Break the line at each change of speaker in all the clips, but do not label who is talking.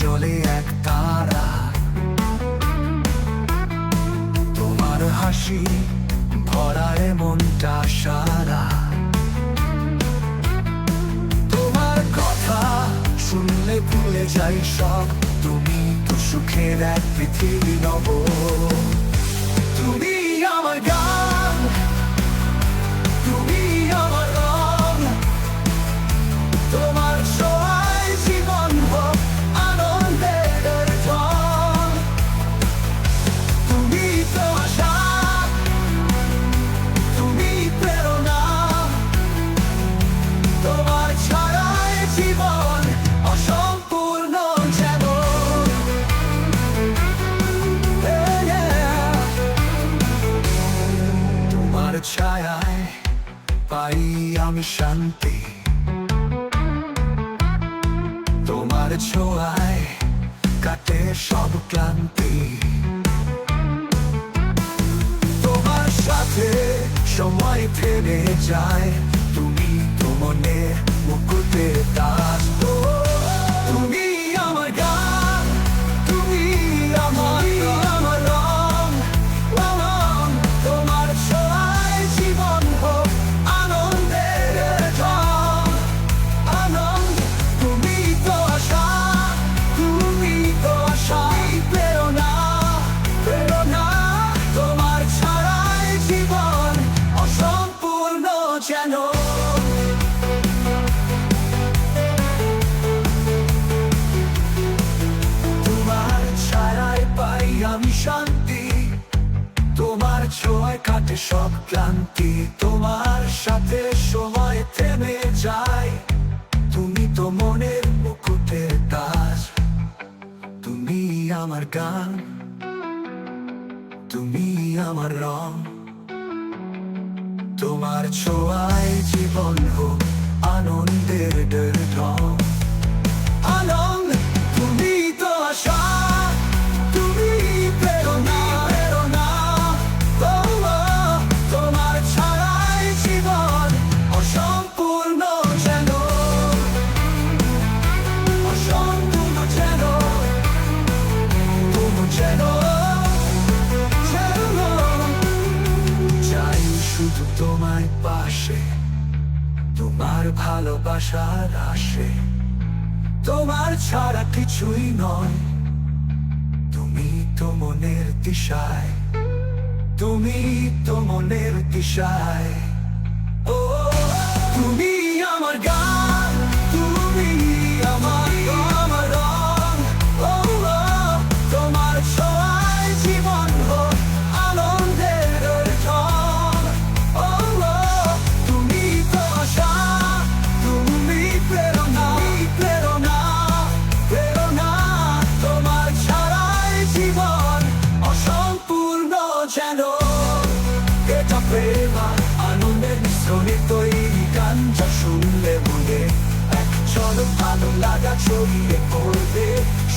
চলে এক তারা। তোমার হাসি ভরা মনটা সারা। তোমার কথা শুনলে ভুলে যাই সব। তুমি তো সুখের এক পৃথিবী নব। তুমি ছায়ায় পাই আমি শান্তি। তোমার ছোঁয়ায় কাটে সব ক্লান্তি। তোমার সাথে সময় থেমে যায়, তুমি তো মনে মুকুটে দাস ছোঁয়ায় কাটে সব ক্লান্তি, তোমার সাথে সময় থেমে যায়। তুমি তো মনের মুকুটের দাস, তুমি আমার গান, তুমি আমার রং। তোমার ছোঁয়ায় জীবন হোক আনন্দের তোমার ভালোবাসার আসে। তোমার ছাড়া কিছুই নয়। তুমি তো মনের দিশায়। তুমি তো মনের দিশায়। আনন্দের তৈরি গান যা শুনলে মনে এক চলো ভালো লাগা ছড়িয়ে পড়বে।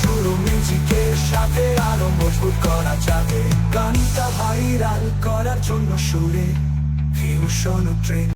শুরু মিউজিকের সাথে আরও মজবুত করা যাবে। গানটা ভাইরাল করার জন্য সুরে ফিউশন ট্রেন